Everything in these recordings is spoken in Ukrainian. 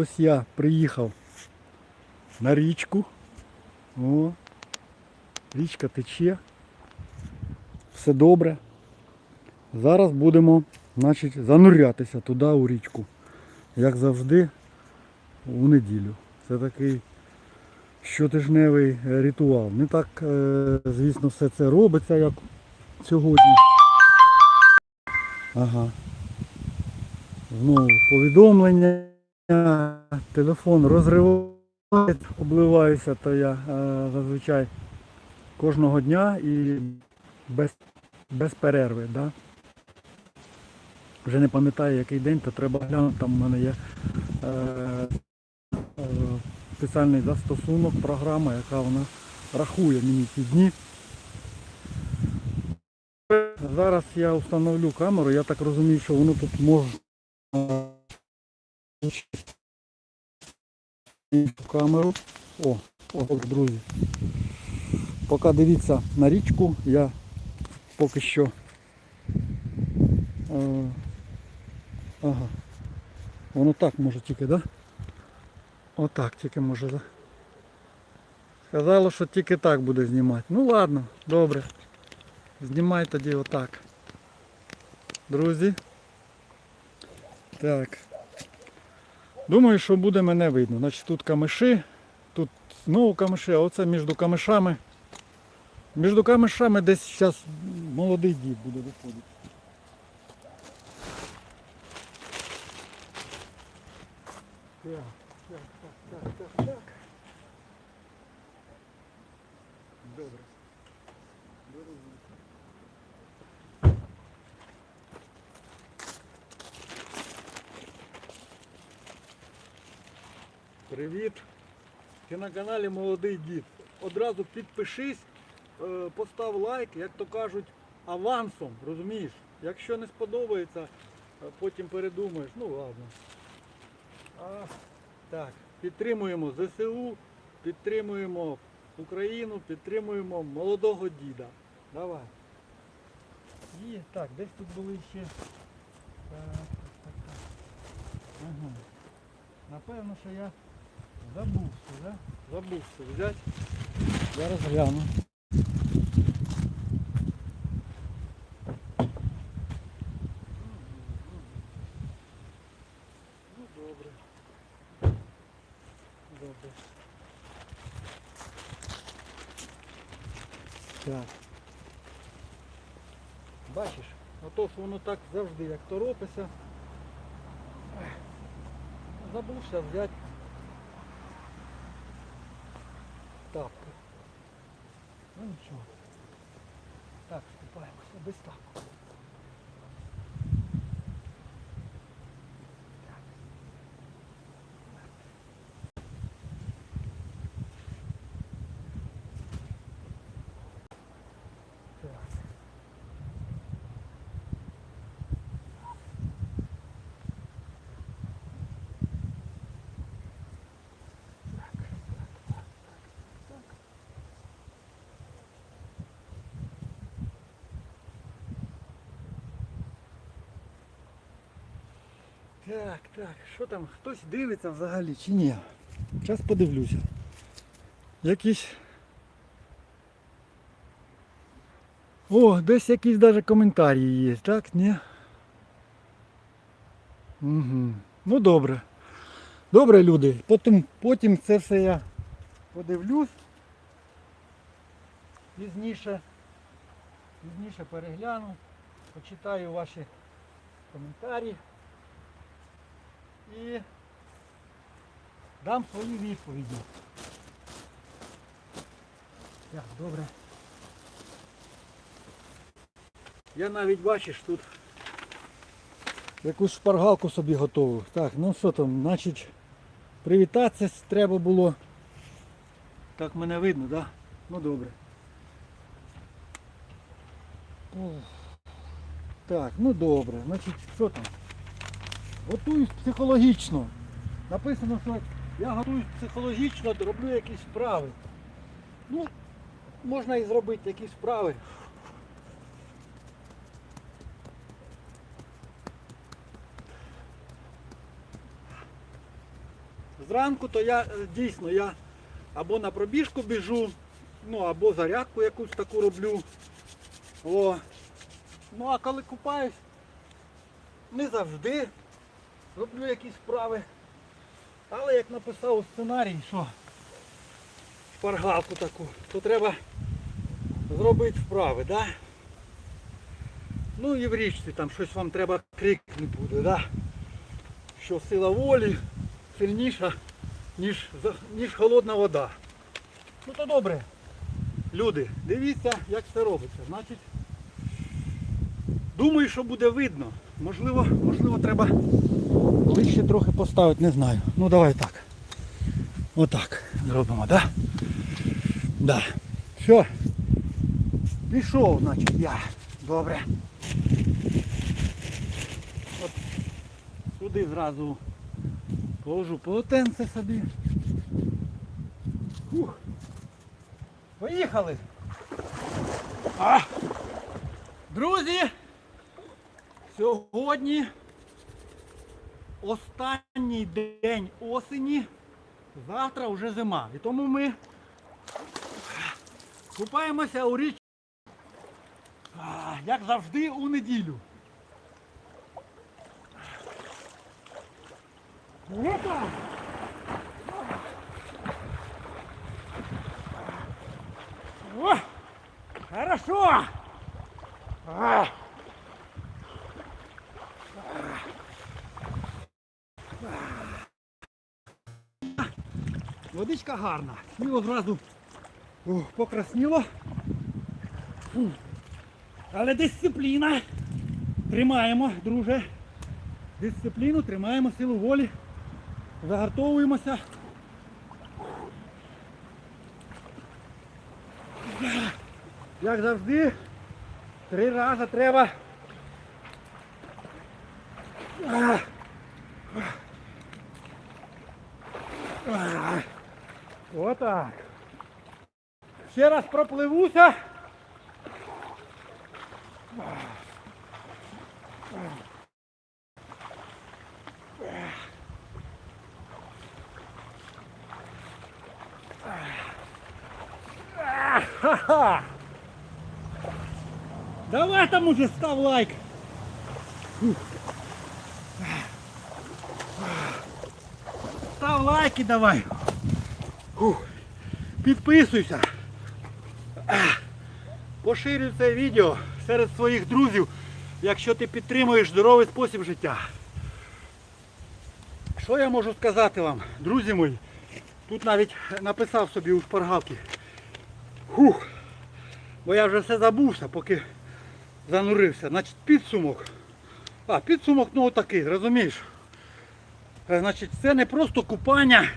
Ось я приїхав на річку. О, річка тече. Все добре. Зараз будемо значить, занурятися туди у річку. Як завжди, у неділю. Це такий щотижневий е, ритуал. Не так, е, звісно, все це робиться, як сьогодні. Ага. Знову повідомлення. Телефон розриває, обливаюся, то я е, зазвичай кожного дня і без, без перерви. Да? Вже не пам'ятаю який день, то треба глянути, там в мене є е, е, спеціальний застосунок, програма, яка вона рахує мені ці дні. Зараз я встановлю камеру, я так розумію, що воно тут може камеру. О, о, друзі. Поки дивіться на річку, я поки що. Е, ага. Воно так може тільки, так? Да? Отак тільки може. Да? Сказало, що тільки так буде знімати. Ну ладно, добре. Знімай тоді отак. Друзі. Так. Думаю, що буде мене видно. Значить тут камиші, тут знову камиші, а оце між камишами. Між камишами десь зараз молодий дід буде виходити. Так, так, так, так, так. Добре. Привіт! Ти на каналі Молодий Дід. Одразу підпишись, е, постав лайк, як то кажуть, авансом, розумієш? Якщо не сподобається, е, потім передумаєш. Ну ладно. А, так, підтримуємо ЗСУ, підтримуємо Україну, підтримуємо молодого діда. Давай. І так, десь тут були ще. Так, так, так, так. Ага. Напевно, що я забувся, да? Забувся взяти. Зараз гляну. Ну добре. Добре. Так. Бачиш, ото воно так завжди як торопиться. Забувся взяти тапки. Ну нічого. Так, вступаємося без тапок. Так. Так. Так, так, що там, хтось дивиться взагалі чи ні? Зараз подивлюся. Якісь. О, десь якісь навіть коментарі є, так? Ні? Угу. Ну добре. Добре, люди. Потім, потім це все я подивлюсь. Пізніше. Пізніше перегляну. Почитаю ваші коментарі. І дам свої відповіді. Так, добре. Я навіть бачиш тут якусь шпаргалку собі готову. Так, ну що там, значить, привітатися треба було. Так мене видно, так? Да? Ну добре. Так, ну добре. Значить, що там? Готуюсь психологічно. Написано, що я готуюсь психологічно, роблю якісь справи. Ну, можна і зробити якісь справи. Зранку то я е, дійсно я або на пробіжку біжу, ну або зарядку якусь таку роблю. О. Ну а коли купаюсь, не завжди роблю якісь справи. Але як написав у сценарій, що шпаргалку таку, то треба зробити вправи, да? Ну і в річці там щось вам треба крикнути буде, да? що сила волі сильніша, ніж, ніж холодна вода. Ну то добре. Люди, дивіться, як це робиться. Значить, думаю, що буде видно. Можливо, можливо, треба ближче трохи поставити, не знаю. Ну давай так. Отак зробимо, да? Да. Все. Пішов, значить, я. Добре. От сюди зразу положу полотенце собі. Фух. Поїхали. А! Друзі, сьогодні останній день осені, завтра вже зима. І тому ми купаємося у річ, як завжди, у неділю. О! Хорошо! Водичка гарна. Сніло зразу о, покрасніло. Фу. Але дисципліна. Тримаємо, друже. Дисципліну, тримаємо силу волі. Загартовуємося. Як завжди, три рази треба. Отак. Ще раз пропливуся. Ха-ха! Давай там уже став лайк. Став лайки давай. Підписуйся. Поширюй це відео серед своїх друзів, якщо ти підтримуєш здоровий спосіб життя. Що я можу сказати вам, друзі мої? Тут навіть написав собі у шпаргалки. Фух. Бо я вже все забувся, поки занурився. Значить, підсумок. А, підсумок, ну отакий, розумієш? Е, Значить, це не просто купання,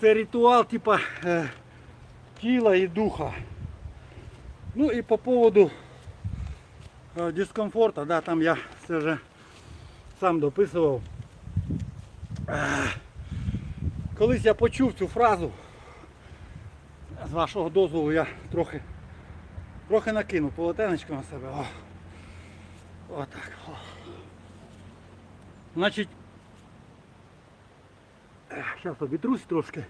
це ритуал типа е, тіла і духа. Ну і по поводу е, дискомфорту, да, там я це вже сам дописував. Е, колись я почув цю фразу, з вашого дозволу я трохи, трохи накинув полотенечко на себе. О. Отак. О. Значить, зараз обітрусь трошки.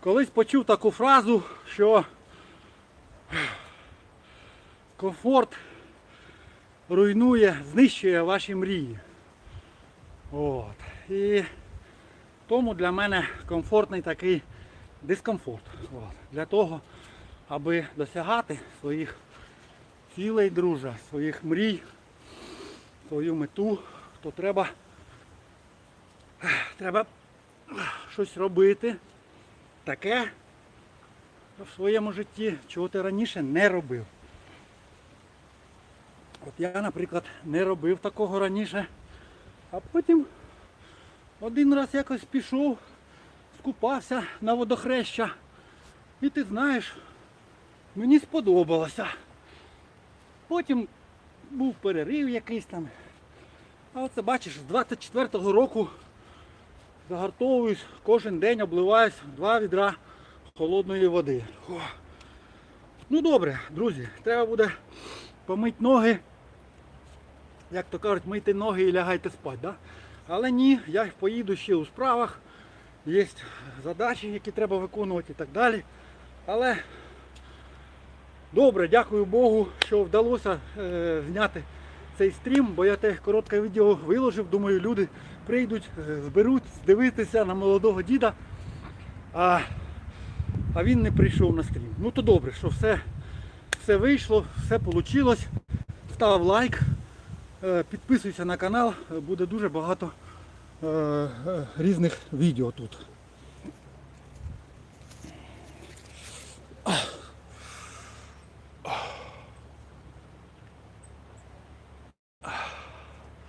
Колись почув таку фразу, що комфорт руйнує, знищує ваші мрії. От. І тому для мене комфортний такий дискомфорт. От. Для того, аби досягати своїх цілей, дружа, своїх мрій, свою мету, то треба, треба щось робити таке в своєму житті, чого ти раніше не робив. От я, наприклад, не робив такого раніше, а потім один раз якось пішов, скупався на водохреща. І ти знаєш, мені сподобалося. Потім був перерив якийсь там. А оце бачиш, з 24-го року загартовуюсь, кожен день обливаюсь два відра холодної води. О. Ну добре, друзі, треба буде помити ноги. Як то кажуть, мийте ноги і лягайте спати. Да? Але ні, я поїду ще у справах. Є задачі, які треба виконувати і так далі. Але добре, дякую Богу, що вдалося е, зняти цей стрім, бо я те коротке відео виложив. Думаю, люди прийдуть, е, зберуть, дивитися на молодого діда. А, а він не прийшов на стрім. Ну то добре, що все, все вийшло, все вийшло. Став лайк, е, підписуйся на канал, буде дуже багато е, різних відео тут.